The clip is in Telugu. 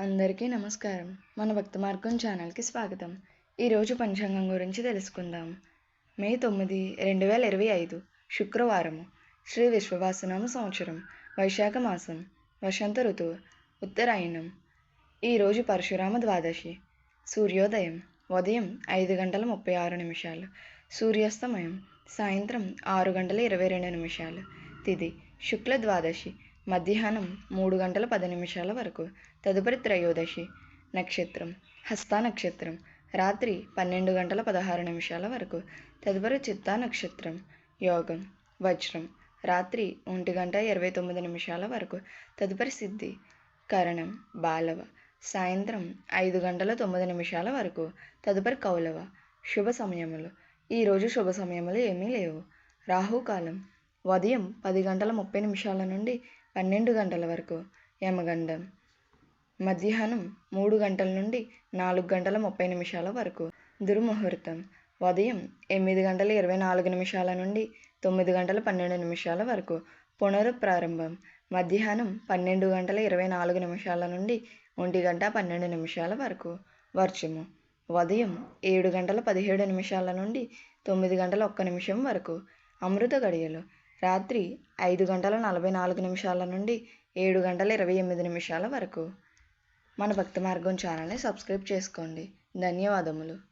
అందరికీ నమస్కారం. మన భక్త మార్గం ఛానల్కి స్వాగతం. ఈరోజు పంచాంగం గురించి తెలుసుకుందాం. మే తొమ్మిది రెండు వేల ఇరవై ఐదు శుక్రవారము శ్రీ విశ్వవాసనామ సంవత్సరం వైశాఖ మాసం వసంత ఋతువు ఉత్తరాయణం. ఈరోజు పరశురామ ద్వాదశి సూర్యోదయం ఉదయం ఐదు గంటల ముప్పై ఆరు నిమిషాలు సూర్యాస్తమయం సాయంత్రం ఆరు గంటల ఇరవై రెండు నిమిషాలు తిది శుక్ల ద్వాదశి మధ్యాహ్నం మూడు గంటల పది నిమిషాల వరకు. తదుపరి త్రయోదశి నక్షత్రం హస్త నక్షత్రం రాత్రి పన్నెండు గంటల పదహారు నిమిషాల వరకు. తదుపరి చిత్తా నక్షత్రం యోగం వజ్రం రాత్రి ఒంటి గంట ఇరవై తొమ్మిది నిమిషాల వరకు. తదుపరి సిద్ధి కరణం బాలవ సాయంత్రం ఐదు గంటల తొమ్మిది నిమిషాల వరకు. తదుపరి కౌలవ శుభ సమయములు. ఈరోజు శుభ సమయములు ఏమీ లేవు. రాహుకాలం ఉదయం పది గంటల ముప్పై నిమిషాల నుండి పన్నెండు గంటల వరకు యమగండం మధ్యాహ్నం మూడు గంటల నుండి నాలుగు గంటల ముప్పై నిమిషాల వరకు దుర్ముహూర్తం. ఉదయం ఎనిమిది గంటల ఇరవై నాలుగు నిమిషాల నుండి తొమ్మిది గంటల పన్నెండు నిమిషాల వరకు పునరుప్రారంభం. మధ్యాహ్నం పన్నెండు గంటల ఇరవై నాలుగు నిమిషాల నుండి ఒంటి గంట పన్నెండు నిమిషాల వరకు వర్షము. ఉదయం ఏడు గంటల పదిహేడు నిమిషాల నుండి తొమ్మిది గంటల ఒక్క నిమిషం వరకు అమృత గడియలు. రాత్రి ఐదు గంటల నలభై నాలుగు నిమిషాల నుండి ఏడు గంటల ఇరవై ఎనిమిది నిమిషాల వరకు. మన భక్తి మార్గం ఛానల్ని సబ్స్క్రైబ్ చేసుకోండి. ధన్యవాదములు.